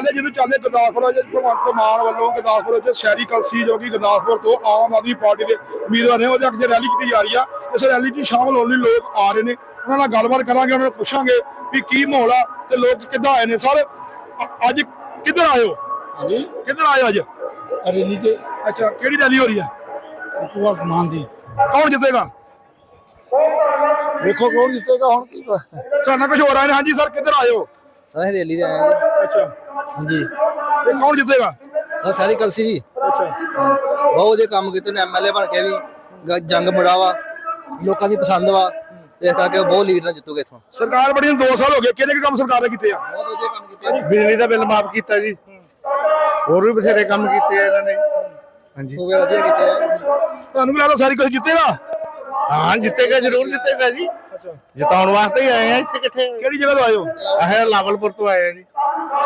ਚੱਲੇ ਜਿਹਨੂੰ ਚੱਲੇ ਗੁਰਦਾਸਪੁਰ ਵਿੱਚ ਭਗਵੰਤ ਮਾਨ ਵੱਲੋਂ ਗੁਰਦਾਸਪੁਰ ਵਿੱਚ ਸ਼ਹਿਰੀ ਕਲਸੀ ਜੋ ਕਿ ਗੁਰਦਾਸਪੁਰ ਤੋਂ ਆਮ ਆਦਮੀ ਪਾਰਟੀ ਦੇ ਉਮੀਦਵਾਰ ਨੇ ਉਹਦੇ ਅੱਗੇ ਰੈਲੀ ਕੀਤੀ ਜਾ ਰਹੀ ਆ ਇਸ ਰੈਲੀ 'ਚ ਸ਼ਾਮਲ ਹੋਣ ਲਈ ਲੋਕ ਆ ਰਹੇ ਨੇ। ਉਹਨਾਂ ਨਾਲ ਗੱਲਬਾਤ ਕਰਾਂਗੇ ਉਹਨਾਂ ਨੂੰ ਪੁੱਛਾਂਗੇ ਵੀ ਕੀ ਮਾਹੌਲ ਆ ਤੇ ਲੋਕ ਕਿੱਦਾਂ ਆਏ ਨੇ। ਸਰ ਅੱਜ ਕਿੱਧਰ ਆਏ ਹੋ? ਹਾਂਜੀ। ਕਿੱਧਰ ਆਏ ਹੋ ਅੱਜ? ਰੈਲੀ ਤੇ। ਅੱਛਾ ਕਿਹੜੀ ਰੈਲੀ ਹੋ ਰਹੀ ਆ? ਭਗਵੰਤ ਮਾਨ ਦੀ। ਕੌਣ ਜਿੱਤੇਗਾ? ਵੇਖੋ ਕੌਣ ਜਿੱਤੇਗਾ ਹੁਣ ਕੀ। ਸਾਡਾ ਕੁਝ ਹੋਰ ਆਏ ਨੇ। ਹਾਂਜੀ ਸਰ ਕਿੱਧਰ ਆਏ ਹੋ? ਸਾਰੇ ਰੈਲੀ ਤੇ ਆਏ ਆ। ਜੀ। ਅੱਛਾ। ਹਾਂਜੀ। ਤੇ ਕੌਣ ਜਿੱਤੇਗਾ? ਸਰ ਸਾਰੀ ਕਲਸੀ ਜੀ। ਅੱਛਾ। ਬਹੁਤ ਵਧੀਆ ਕੰਮ ਕੀਤੇ ਨੇ ਐਮਐਲਏ ਬਣ ਕੇ ਵੀ। ਗ- ਜੰਗ ਮੁੜਾ ਵਾ ਲੋਕਾਂ ਦੀ ਪਸੰਦ ਵਾ। ਇਸ ਕਰਕੇ ਬਹੁਤ ਲੀਡ ਨਾਲ ਜਿੱਤੂਗੇ ਇਥੋਂ। ਸਰਕਾਰ ਬੜੀ ਨੂੰ 2 ਸਾਲ ਹੋ ਗਏ। ਕਿਹਨੇ ਕੁ ਕੰਮ ਸਰਕਾਰ ਨੇ ਕੀਤੇ ਆ? ਬਹੁਤ ਵਧੀਆ ਕੰਮ ਕੀਤੇ ਜੀ ਬਿਜਲੀ ਦਾ ਬਿੱਲ ਮਾਫ ਕੀਤਾ ਜੀ। ਹੋਰ ਵੀ ਬਥੇਰੇ ਕੰਮ ਕੀਤੇ ਆ ਇਹਨਾਂ ਨੇ। ਹਾਂਜੀ। ਸੂਬੇ ਵਧੀਆ ਕੀਤੇ ਆ। ਤੁਹਾਨੂੰ ਵੀ ਲੱਗਦਾ ਸਾਰੀ ਕੁਝ ਜਿੱਤੇਗਾ? ਹਾਂ ਜਿੱਤੇਗਾ ਜ਼ਰੂਰ ਜਿੱਤੇਗਾ ਜੀ। ਜਿਤਾਉਣ ਵਾਸਤੇ ਹੀ ਆਏ ਆ ਇੱਥੇ ਇਕੱਠੇ। ਕਿਹੜੀ ਜਗ੍ਹਾ ਤੋਂ ਆਏ ਹੋ? ਆਹ ਲਾਵਲਪੁਰ ਤੋਂ ਆਏ ਆ ਜੀ।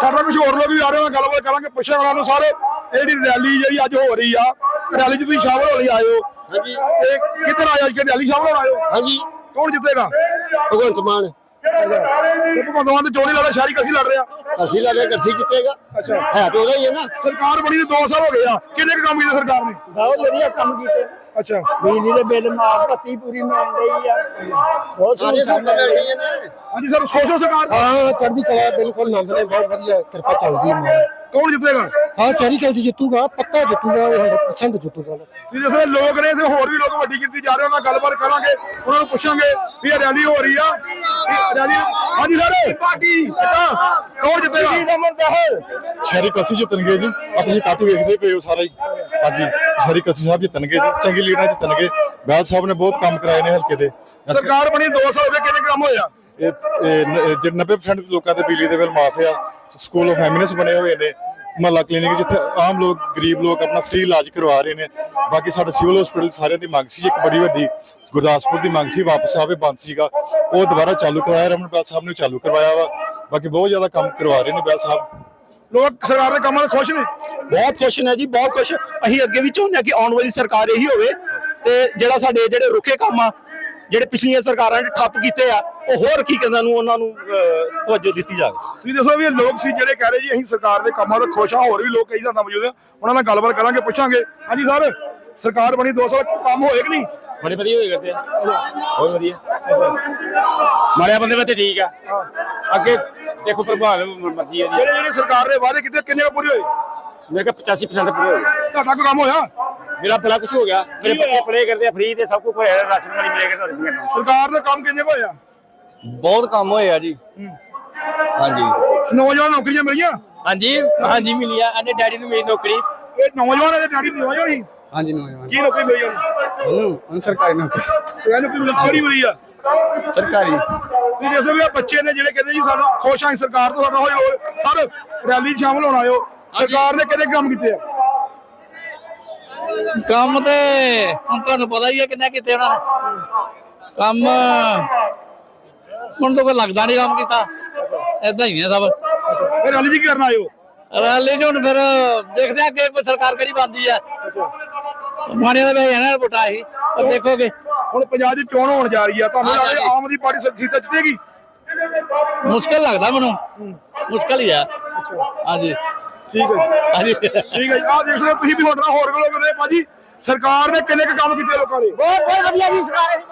ਸਾਡਾ ਕੁਝ ਹੋਰ ਲੋਕ ਵੀ ਆ ਰਹੇ ਹੋ ਗੱਲਬਾਤ ਕਰਾਂਗੇ ਪੁੱਛਾਂਗੇ ਉਹਨਾਂ ਨੂੰ ਸਾਰੇ। ਇਹ ਜਿਹੜੀ ਰੈਲੀ ਜਿਹੜੀ ਅੱਜ ਹੋ ਰਹੀ ਆ ਰੈਲੀ 'ਚ ਤੁਸੀਂ ਸ਼ਾਮਲ ਹੋਣ ਲਈ ਆਏ ਹੋ ਹਾਂਜੀ। ਤੇ ਕਿੱਧਰ ਹੋ ਅੱਜ? ਰੈਲੀ ਸ਼ਾਮਲ ਹੋਣ ਆਏ ਹੋ ਹਾਂਜੀ। ਕੌਣ ਜਿੱਤੇਗਾ? ਭਗਵੰਤ ਮਾਨ। ਤੇ ਭਗਵੰਤ ਮਾਨ ਤੇ ਚੋਣੀ ਲੜਾ ਸ਼ਹਿਰੀ ਕਸੀ ਲੜ ਰਿਹਾ। ਕਲਸੀ ਲੱਗੇ ਕਲਸੀ ਜਿੱਤੇਗਾ। ਅੱਛਾ। ਹੈ ਤਾਂ ਉਹਦਾ ਹੀ ਹੈ ਨਾ। ਸਰਕਾਰ ਬਣੀ ਨੂੰ 2 ਸਾਲ ਹੋ ਗਏ ਆ। ਕਿੰਨੇ ਕੁ ਕੰਮ ਕੀਤੇ ਸਰਕਾਰ ਨੇ? ਬਹੁਤ ਵਧੀਆ ਕੰਮ ਕੀਤੇ। ਅੱਛਾ। ਬਿਜਲੀ ਦੇ ਬਿੱਲ ਮਾਫ ਬੱਤੀ ਪੂਰੀ ਮਿਲ ਰਹੀ ਆ। ਬਹੁਤ ਸਾਰੇ ਸਹੂਲਤਾਂ ਮਿਲ ਰਹੀਆਂ ਨੇ। ਹਾਂਜੀ ਸਰ ਸੋਸ਼ਲ ਸਰਕਾਰ। ਹਾਂ ਚੜ੍ਹਦੀ ਕਲਾ ਬਿਲਕੁਲ ਨੰਦ ਨੇ ਬਹੁਤ ਵਧੀਆ ਕਿਰਪਾ ਚੱਲਦੀ ਹੈ ਮਾਨ ਕੌਣ ਜਿੱਤੇਗਾ? ਹਾਂ ਸਾਰੀ ਕਲਸੀ ਜਿੱਤੂਗਾ ਪੱਕਾ ਜਿੱਤੂਗਾ 100% ਜਿੱਤੂਗਾ। ਜਿਸ ਵੇਲੇ ਲੋਕ ਨੇ ਤੇ ਹੋਰ ਵੀ ਲੋਕ ਵੱਡੀ ਗਿਣਤੀ ਜਾ ਰਹੇ ਉਹਨਾਂ ਨਾਲ ਗੱਲਬਾਤ ਕਰਾਂਗੇ ਉਹਨਾਂ ਨੂੰ ਪੁੱਛਾਂਗੇ ਵੀ ਇਹ ਰੈਲੀ ਹੋ ਰਹੀ ਆ। ਇਹ ਰੈਲੀ ਹਾਂਜੀ ਸਰ। ਪਾਰਟੀ। ਕੌਣ ਜਿੱਤੇਗਾ? ਸ਼ਹਿਰੀ ਕਲਸੀ ਜਿੱਤਣਗੇ ਜੀ। ਆ ਤੁਸੀਂ ਕੱਟ ਵੇਖਦੇ ਪਏ ਹੋ ਸਾਰਾ ਹੀ। ਹਾਂਜੀ ਸ਼ਹਿਰੀ ਕਲਸੀ ਸਾਹਿਬ ਜਿੱਤਣਗੇ ਜੀ ਚੰਗੀ ਲੀਡਰਾਂ ਜਿੱਤਣਗੇ ਬੈਲ ਸਾਹਿਬ ਨੇ ਬਹੁਤ ਕੰਮ ਕਰਾਏ ਨੇ ਹਲਕੇ ਦੇ। ਸਰਕਾਰ ਬਣੀ 2 ਸਾਲ ਹੋ ਗਏ ਕਿੰਨੇ ਕੁ ਕੰਮ ਹੋਇਆ? ਇਹ ਇਹ ਨ- ਇਹ ਜਿਹੜੇ 90% ਲੋਕਾਂ ਦੇ ਬਿਜਲੀ ਦੇ ਬਿੱਲ ਮਾਫ ਆ ਸਕੂਲ ਆਫ ਐਮਿਨੈਂਸ ਬਣੇ ਹੋਏ ਨੇ ਮਹੱਲਾ ਕਲੀਨਿਕ ਜਿੱਥੇ ਆਮ ਲੋਕ ਗਰੀਬ ਲੋਕ ਆਪਣਾ ਫ੍ਰੀ ਇਲਾਜ ਕਰਵਾ ਰਹੇ ਨੇ। ਬਾਕੀ ਸਾਡੇ ਸਿਵਲ ਹਸਪੀਟਲ ਸਾਰਿਆਂ ਦੀ ਮੰਗ ਸੀ ਇੱਕ ਬੜੀ ਵੱਡੀ ਗੁਰਦਾਸਪੁਰ ਦੀ ਮੰਗ ਸੀ ਵਾਪਸ ਆਵੇ ਬੰਦ ਸੀਗਾ। ਉਹ ਦੁਬਾਰਾ ਚਾਲੂ ਕਰਵਾਇਆ ਰਮਨ ਬੈਲ ਸਾਹਿਬ ਨੇ ਚਾਲੂ ਕਰਵਾਇਆ ਵਾ। ਬਾਕੀ ਬਹੁਤ ਜ਼ਿਆਦਾ ਕੰਮ ਕਰਵਾ ਰਹੇ ਨੇ ਬੈਲ ਸਾਹਿਬ। ਲੋਕ ਸਰਕਾਰ ਦੇ ਕੰਮਾਂ ਤੋਂ ਖੁਸ਼ ਨੇ। ਬਹੁਤ ਖੁਸ਼ ਨੇ ਜੀ ਬਹੁਤ ਖੁਸ਼। ਅਸੀਂ ਅੱਗੇ ਵੀ ਚਾਹੁੰਦੇ ਹਾਂ ਕਿ ਆਉਣ ਵਾਲੀ ਸਰਕਾਰ ਇਹੀ ਹੋਵੇ ਤੇ ਜਿਹੜਾ ਸਾਡੇ ਜਿਹੜੇ ਰੁਕੇ ਕੰਮ ਆ ਜਿਹੜੇ ਪਿਛਲੀਆਂ ਸਰਕਾਰਾਂ ਨੇ ਠੱਪ ਕੀਤੇ ਆ ਉਹ ਹੋਰ ਕੀ ਕਹਿੰਦਾ ਨੂੰ ਉਹਨਾਂ ਨੂੰ ਤਵੱਜੋ ਦਿੱਤੀ ਜਾਵੇ। ਤੁਸੀਂ ਦੱਸੋ ਵੀ ਇਹ ਲੋਕ ਸੀ ਜਿਹੜੇ ਕਹਿ ਰਹੇ ਜੀ ਅਸੀਂ ਸਰਕਾਰ ਦੇ ਕੰਮਾਂ ਤੋਂ ਖੁਸ਼ ਹਾਂ ਹੋਰ ਵੀ ਲੋਕ ਕਈ ਸਾਡੇ ਨਾਲ ਮੌਜੂਦ ਆ। ਉਹਨਾਂ ਨਾਲ ਗੱਲਬਾਤ ਕਰਾਂਗੇ ਪੁੱਛਾਂਗੇ। ਹਾਂਜੀ ਸਰ ਸਰਕਾਰ ਬਣੀ 2 ਸਾਲ ਕੰਮ ਹੋਏ ਕਿ ਨਹੀਂ? ਬੜੇ ਵਧੀਆ ਹੋਏ ਕਰਦੇ ਆ। ਬਹੁਤ ਵਧੀਆ। ਮਾੜਿਆ ਬੰਦੇ ਵਾਸਤੇ ਠੀਕ ਆ। ਅੱਗੇ ਦੇਖੋ ਪ੍ਰਭਾਵ ਮਰਜ਼ੀ ਆ ਜੀ। ਜਿਹੜੇ ਜਿਹੜੇ ਸਰਕਾਰ ਨੇ ਵਾਅਦੇ ਕੀਤੇ ਕਿੰਨੇ ਕੁ ਪੂਰੇ ਹੋਏ? ਮੇਰੇ ਕੋਲ 85% ਪੂਰੇ ਹੋ ਗਏ ਤੁਹਾਡਾ ਕੋਈ ਕੰਮ ਹੋਇਆ? ਮੇਰਾ ਬੜਾ ਕੁਝ ਹੋ ਗਿਆ। ਮੇਰੇ ਬੱਚੇ ਪੜੇ ਕਰਦੇ ਆ ਫ੍ਰੀ ਤੇ ਸਭ ਕੁਝ ਹੋਇਆ ਰਾਸ਼ਨ ਪਾਣੀ ਮਿਲੇਗਾ ਤੁਹਾਡੇ ਕਰਨਾ ਸਰਕਾਰ ਦੇ ਕੰਮ ਕਿੰਨੇ ਕੁ ਹੋਇਆ ਬਹੁਤ ਕੰਮ ਹੋਏ ਆ ਜੀ। ਹਾਂਜੀ। ਨੌਜਵਾਨ ਨੌਕਰੀਆਂ ਮਿਲੀਆਂ? ਹਾਂਜੀ ਹਾਂਜੀ ਮਿਲੀ ਆ ਅਨੇ ਡੈਡੀ ਨੂੰ ਮੇਰੀ ਨੌਕਰੀ। ਇਹ ਨੌਜਵਾਨ ਦੇ ਡੈਡੀ ਨੌਜਵਾਨ ਹੀ ਹਾਂਜੀ ਨੌਜਵਾਨ। ਕੀ ਨੌਕਰੀ ਮਿਲੀ ਉਹਨੂੰ? ਉਹਨੂੰ ਸਰਕਾਰੀ ਨੌਕਰੀ। ਸਰਕਾਰੀ ਨੌਕਰੀ ਮਿਲੀ ਆ? ਸਰਕਾਰੀ। ਤੁਸੀਂ ਦੱਸੋ ਵੀ ਆ ਬੱਚੇ ਨੇ ਜਿਹੜੇ ਕਹਿੰਦੇ ਜੀ ਸਾਨੂੰ ਖੁਸ਼ ਆਂ ਸਰਕਾਰ ਤੋਂ ਸਾਡਾ ਹੋਏ ਸਰ ਰੈਲੀ ਸ਼ਾਮਲ ਹੋਣਾ ਆਇਓ। ਸਰਕਾਰ ਨੇ ਕਿਹੜੇ ਕੰਮ ਕੀਤੇ ਆ? ਕੰਮ ਤੇ ਹੁਣ ਤੁਹਾਨੂੰ ਪਤਾ ਹੀ ਹੈ ਕਿੰਨਾ ਕੀਤੇ ਉਹਨਾਂ ਨੇ। ਕੰਮ ਹੁਣ ਤਾਂ ਕੋਈ ਲੱਗਦਾ ਨਹੀਂ ਕੰਮ ਕੀਤਾ। ਏਦਾਂ ਹੀ ਹੈ ਸਭ। ਇਹ ਰੈਲੀ ਕੀ ਕਰਨ ਆਇਓ ਰੈਲੀ ਹੁਣ ਫਿਰ ਦੇਖਦੇ ਆ ਅੱਗੇ ਕੋਈ ਸਰਕਾਰ ਕਿਹੜੀ ਬਣਦੀ ਆ। ਮਾਣਿਆਂ ਦਾ ਵੇ ਇਹਨਾਂ ਵੋਟਾਂ ਸੀ ਉਹ ਦੇਖੋਗੇ। ਹੁਣ ਪੰਜਾਬ 'ਚ ਚੋਣ ਹੋਣ ਜਾ ਰਹੀ ਆ ਤੁਹਾਨੂੰ ਲੱਗਦਾ ਆਮ ਆਦਮੀ ਪਾਰਟੀ ਸੀਟਾਂ ਜਿੱਤੇਗੀ? ਮੁਸ਼ਕਲ ਲੱਗਦਾ ਮੈਨੂੰ। ਮੁਸ਼ਕਲ ਹੀ ਆ। ਹਾਂਜੀ। ਠੀਕ ਹੈ ਜੀ। ਹਾਂਜੀ। ਠੀਕ ਹੈ ਜੀ। ਆਹ ਦੇਖ ਸਕਦੇ ਹੋ ਤੁਸੀਂ ਵੀ ਹੋਟਲਾਂ ਹੋਰ ਲੋਕ ਨੇ ਭਾਜੀ। ਸਰਕਾਰ ਨੇ ਕਿੰਨੇ ਕੁ ਕੰਮ ਕੀਤੇ ਲੋਕਾਂ ਦੇ? ਬਹੁਤ ਬਹੁਤ ਵਧੀਆ ਜੀ ਸਰਕਾਰ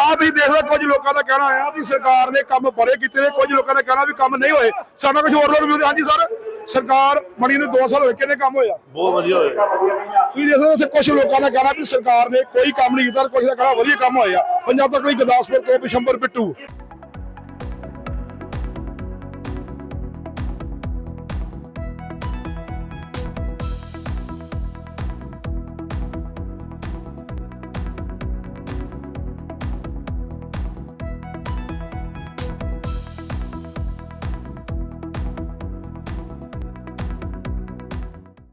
ਆਹ ਤੁਸੀਂ ਦੇਖ ਹੋ ਕੁਝ ਲੋਕਾਂ ਦਾ ਕਹਿਣਾ ਆ ਵੀ ਸਰਕਾਰ ਨੇ ਕੰਮ ਬੜੇ ਕੀਤੇ ਨੇ ਕੁਝ ਲੋਕਾਂ ਦਾ ਕਹਿਣਾ ਵੀ ਕੰਮ ਨਹੀਂ ਹੋਏ। ਸਾਡਾ ਕੁਝ ਹੋਰ ਲੋਕ ਵੀ ਹਾਂਜੀ ਸਰ ਸਰਕਾਰ ਬਣੀ ਨੂੰ 2 ਸਾਲ ਹੋਏ ਕਿੰਨੇ ਕੰਮ ਹੋਇਆ ਬਹੁਤ ਵਧੀਆ ਹੋਏ। ਤੁਸੀਂ ਦੇਖ ਉੱਥੇ ਕੁਝ ਲੋਕਾਂ ਦਾ ਕਹਿਣਾ ਵੀ ਸਰਕਾਰ ਨੇ ਕੋਈ ਕੰਮ ਨਹੀਂ ਕੀਤਾ ਕੁਝ ਦਾ ਕਹਿਣਾ ਵਧੀਆ ਕੰਮ ਹੋਇਆ ਪੰਜਾਬ ਤੱਕ ਲਈ ਗੁਰਦਾਸਪੁਰ ਤੋਂ ਬਿਸ਼ੰਬਰ ਪਿੱਟੂ